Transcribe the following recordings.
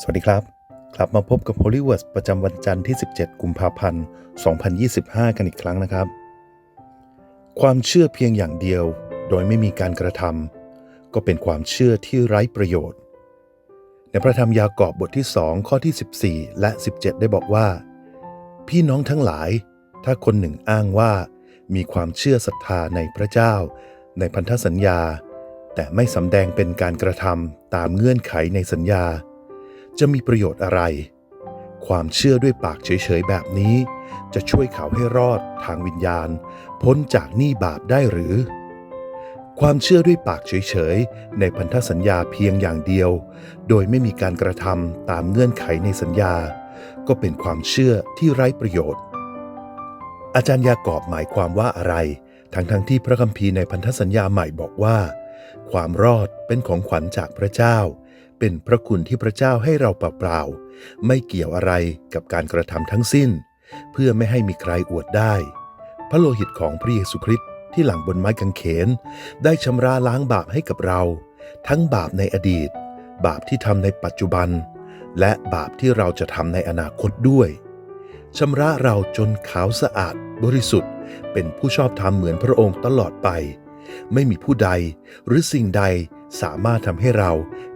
สวัสดีครับ กลับมาพบกับ h o l l y w o r d ประจำวันจันทร์ที่ 17 กุมภาพันธ์ 2025 กันอีกครั้งนะครับ ความเชื่อเพียงอย่างเดียว โดยไม่มีการกระทำก็เป็นความเชื่อที่ไร้ประโยชน์ ในพระธรรมยากอบบทที่ 2 ข้อที่ 14 และ 17 ได้บอกว่า พี่น้องทั้งหลาย ถ้าคนหนึ่งอ้างว่า มีความเชื่อศรัทธาในพระเจ้า ในพันธสัญญา แต่ไม่สำแดงเป็นการกระทำตามเงื่อนไขในสัญญา จะมีประโยชน์อะไร ความเชื่อด้วยปากเฉยๆแบบนี้ จะช่วยเขาให้รอดทางวิญญาณ พ้นจากหนี้บาปได้หรือ ความเชื่อด้วยปากเฉยๆ ในพันธสัญญาเพียงอย่างเดียว โดยไม่มีการกระทำตามเงื่อนไขในสัญญา ก็เป็นความเชื่อที่ไร้ประโยชน์ อาจารย์ยากอบหมายความว่าอะไร ทั้งๆทที่พระคัมภีร์ในพันธสัญญาใหม่บอกว่า ความรอดเป็นของขวัญจากพระเจ้า เป็นพระคุณที่พระเจ้าให้เราเปล่าๆไม่เกี่ยวอะไรกับการกระทำทั้งสิ้น เพื่อไม่ให้มีใครอวดได้ พระโลหิตของพระเยซูคริสต์ที่หลังบนไม้กางเขน ได้ชำระล้างบาปให้กับเรา ทั้งบาปในอดีต บาปที่ทำในปัจจุบัน และบาปที่เราจะทำในอนาคตด้วยชำระเราจนขาวสะอาดบริสุทธิ์ เป็นผู้ชอบธรรมเหมือนพระองค์ตลอดไป ไม่มีผู้ใดหรือสิ่งใดสามารถทำให้เรา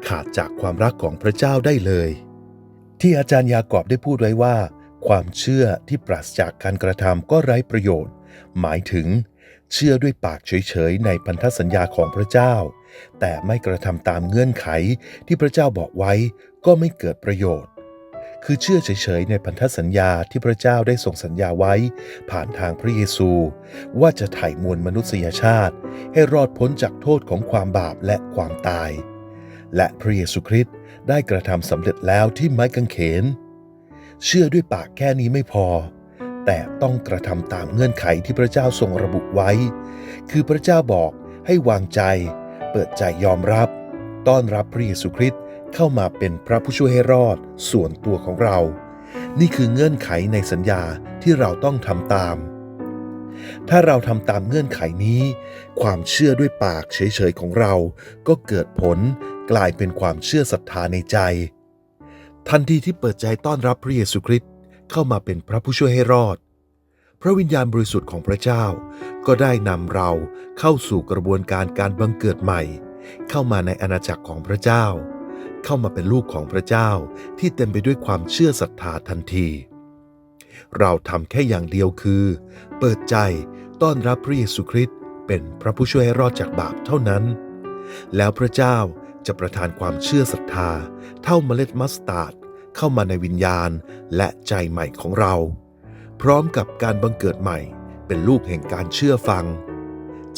ขาดจากความรักของพระเจ้าได้เลย ที่อาจารย์ยากอบได้พูดไว้ว่า ความเชื่อที่ปราศจากการกระทำก็ไร้ประโยชน์ หมายถึง เชื่อด้วยปากเฉยๆในพันธสัญญาของพระเจ้า แต่ไม่กระทำตามเงื่อนไขที่พระเจ้าบอกไว้ก็ไม่เกิดประโยชน์ คือเชื่อเฉยๆในพันธสัญญาที่พระเจ้าได้ส่งสัญญาไว้ ผ่านทางพระเยซู ว่าจะไถ่มวลมนุษยชาติ ให้รอดพ้นจากโทษของความบาปและความตาย และพระเยซูคริสต์ได้กระทำสำเร็จแล้วที่ไม้กางเขน เชื่อด้วยปากแค่นี้ไม่พอ แต่ต้องกระทำตามเงื่อนไขที่พระเจ้าทรงระบุไว้ คือพระเจ้าบอกให้วางใจ เปิดใจยอมรับ ต้อนรับพระเยซูคริสต์ เข้ามาเป็นพระผู้ช่วยให้รอดส่วนตัวของเรา นี่คือเงื่อนไขในสัญญาที่เราต้องทำตาม ถ้าเราทำตามเงื่อนไขนี้ ความเชื่อด้วยปากเฉยๆของเรา ก็เกิดผลกลายเป็นความเชื่อศรัทธาในใจ ทันทีที่เปิดใจต้อนรับพระเยซูคริสต์เข้ามาเป็นพระผู้ช่วยให้รอด พระวิญญาณบริสุทธิ์ของพระเจ้า ก็ได้นำเราเข้าสู่กระบวนการการบังเกิดใหม่ เข้ามาในอาณาจักรของพระเจ้า เข้ามาเป็นลูกของพระเจ้าที่เต็มไปด้วยความเชื่อศรัทธาทันที เราทำแค่อย่างเดียวคือ เปิดใจต้อนรับพระเยซูคริสต์เป็นพระผู้ช่วยให้รอดจากบาปเท่านั้น แล้วพระเจ้าจะประทานความเชื่อศรัทธา เท่าเมล็ดมัสตาร์ดเข้ามาในวิญญาณและใจใหม่ของเรา พร้อมกับการบังเกิดใหม่เป็นลูกแห่งการเชื่อฟัง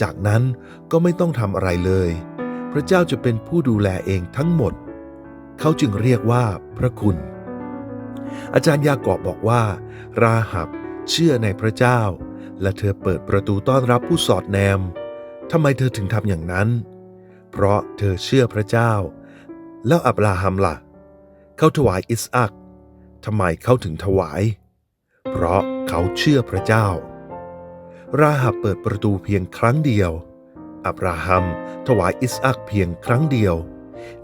จากนั้นก็ไม่ต้องทำอะไรเลย พระเจ้าจะเป็นผู้ดูแลเองทั้งหมด เขาจึงเรียกว่าพระคุณ อาจารย์ยากอบบอกว่า ราหับเชื่อในพระเจ้า และเธอเปิดประตูต้อนรับผู้สอดแนมทำไมเธอถึงทำอย่างนั้น เพราะเธอเชื่อพระเจ้า แล้วอับราฮัมล่ะ เขาถวายอิสอักทำไมเขาถึงถวาย เพราะเขาเชื่อพระเจ้า ราหับเปิดประตูเพียงครั้งเดียว อับราฮัมถวายอิสอักเพียงครั้งเดียว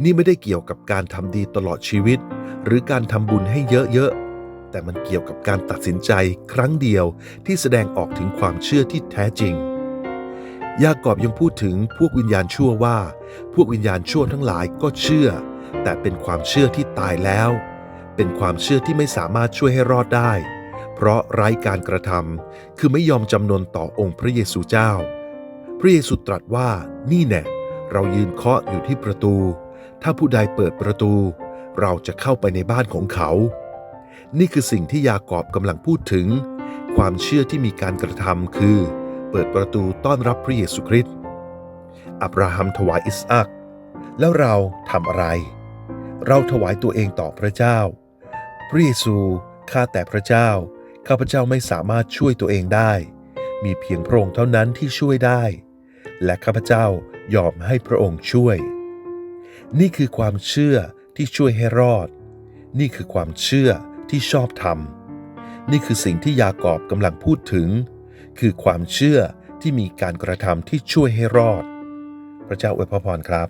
นี่ไม่ได้เกี่ยวกับการทำดีตลอดชีวิต หรือการทำบุญให้เยอะๆ แต่มันเกี่ยวกับการตัดสินใจครั้งเดียวที่แสดงออกถึงความเชื่อที่แท้จริง ยากอบยังพูดถึงพวกวิญญาณชั่วว่า พวกวิญญาณชั่วทั้งหลายก็เชื่อ แต่เป็นความเชื่อที่ตายแล้ว เป็นความเชื่อที่ไม่สามารถช่วยให้รอดได้ เพราะไร้การกระทำคือไม่ยอมจำนนต่อองค์พระเยซูเจ้า พระเยซูตรัสว่านี่แน่เรายืนเคาะอยู่ที่ประตู ถ้าผู้ใดเปิดประตู เราจะเข้าไปในบ้านของเขา นี่คือสิ่งที่ยากอบกำลังพูดถึง ความเชื่อที่มีการกระทำคือ เปิดประตูต้อนรับพระเยซูคริสต์อับราฮัมถวายอิสอักแล้วเราทำอะไร เราถวายตัวเองต่อพระเจ้า พระเยซูข้าแต่พระเจ้า ข้าพเจ้าไม่สามารถช่วยตัวเองได้ มีเพียงพระองค์เท่านั้นที่ช่วยได้ และข้าพเจ้ายอมให้พระองค์ช่วย นี่คือความเชื่อที่ช่วยให้รอด นี่คือความเชื่อที่ชอบธรรม นี่คือสิ่งที่ยากอบกำลังพูดถึง คือความเชื่อที่มีการกระทำที่ช่วยให้รอด พระเจ้าอวยพรครับ